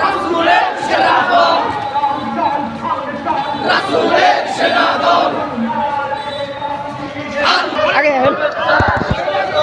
রাসূলের সেরা দল রাসূলের সেরা দল আগে। হেল শুভেচ্ছা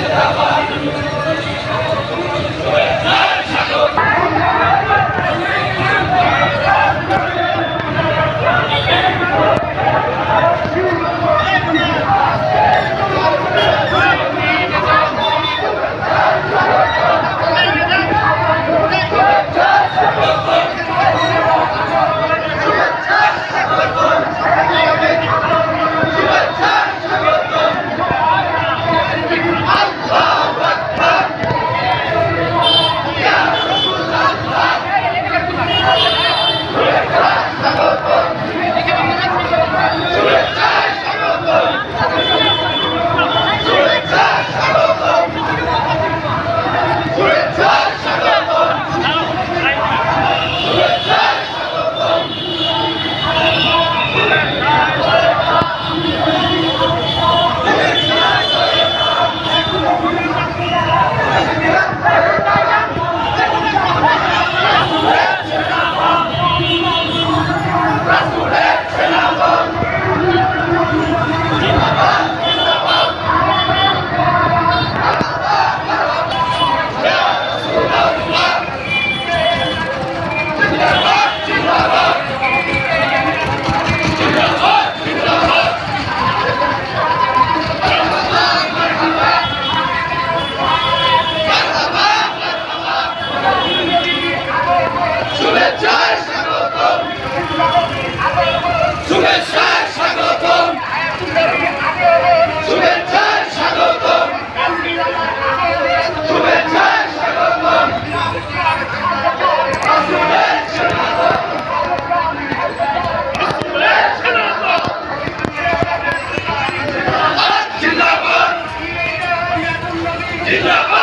জিন্দাবাদ জিন্দাবাদ